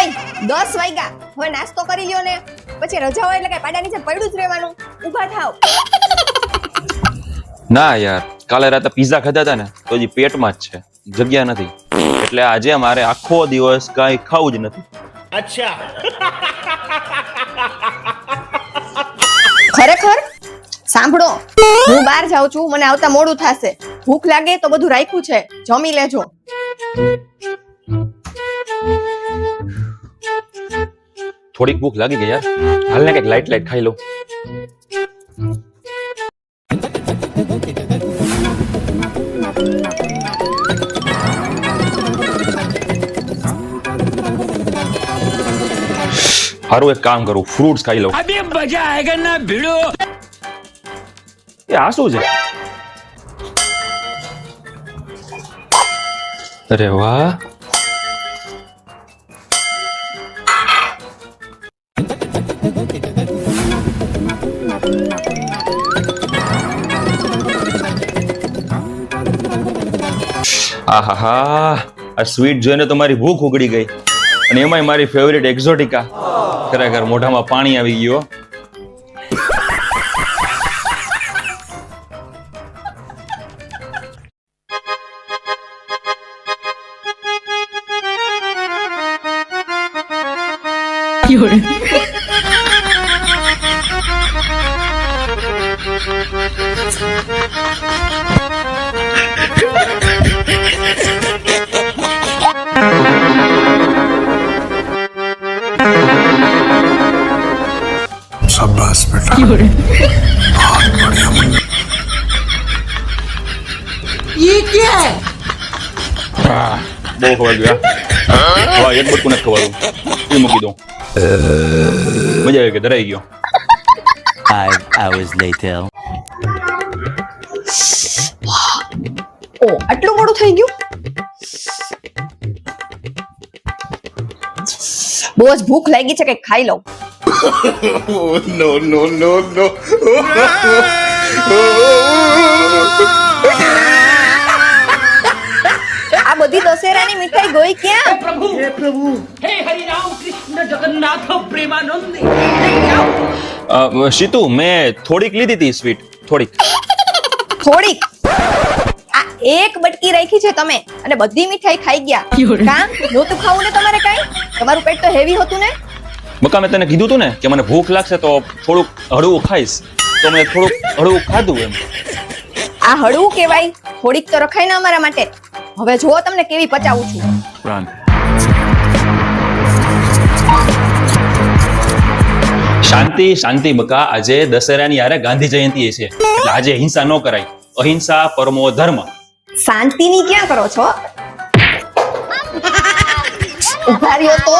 ઓય દસ વાગ્યા. હવે નાસ્તો કરી લ્યો ને. પછી રજા હોય એટલે કઈ પાડા નીચે પડ્યું જ રહેવાનું. ઊભા થાવ. ના યાર કાલે રાતે પીઝા ખાધા હતા ને તો હજી પેટમાં જ છે. જગ્યા નથી. એટલે આજે મારે આખો દિવસ કાંઈ ખાવું જ નથી. ખરેખર? સાંભળો હું બહાર જાઉં છું મને આવતા મોડું થશે. ભૂખ લાગે તો બધું રાખ્યું છે. જમી લેજો. थोड़ी भूख लगी गई यार। हल्ला एक लाइट लाइट खाई लो। हर एक काम करो फ्रूट्स खाई लो। अभी मज़ा आएगा ना भिड़ो। ये आँसू जाए अरे वाह। આહાહા, આ સ્વીટ જોઈને તો મારી ભૂખ ઉગડી ગઈ. અને એમાંય મારી ફેવરિટ એક્ઝોટિકા ખરેખર મોઢામાં પાણી આવી ગયું હો. शाबाश बेटा बहुत बढ़िया ये क्या है Five hours later. ઓ આટલું મોડું થઈ ગયું? બહુ જ ભૂખ લાગી છે કે ખાઈ લઉં. નો નો નો નો આ બધી દશેરાની મીઠાઈ ગઈ ક્યાં? પ્રભુ. હે પ્રભુ. હે હરિરામ કૃષ્ણ જગન્નાથ પ્રેમાનંદ. શીતુ મેં થોડીક લીધી હતી સ્વીટ. થોડીક. થોડીક. એક બટકી રાખી છે તમે. અને બધી મીઠાઈ ખાઈ ગયા. કામ નહોતું ખાવું ને તમારે કઈ? તમારું પેટ તો હેવી હતું ને? બકા મેં તને કીધું હતું ને કે મને ભૂખ લાગશે તો થોડુંક હળવું ખાઈશ. તો મેં થોડુંક હળવું ખાધું એમ. આ હળવું કહેવાય. થોડીક તો રખાય ને અમારા માટે. હવે જો તમને કેવી પચાવું છું. શાંતિ શાંતિ બકા. આજે દશેરાની યારે ગાંધી જયંતિ છે. એટલે આજે હિંસા ન કરાય. અહિંસા પરમો ધર્મ. શાંતિની ક્યાં કરો છો? ઊભા રહ્યો તો?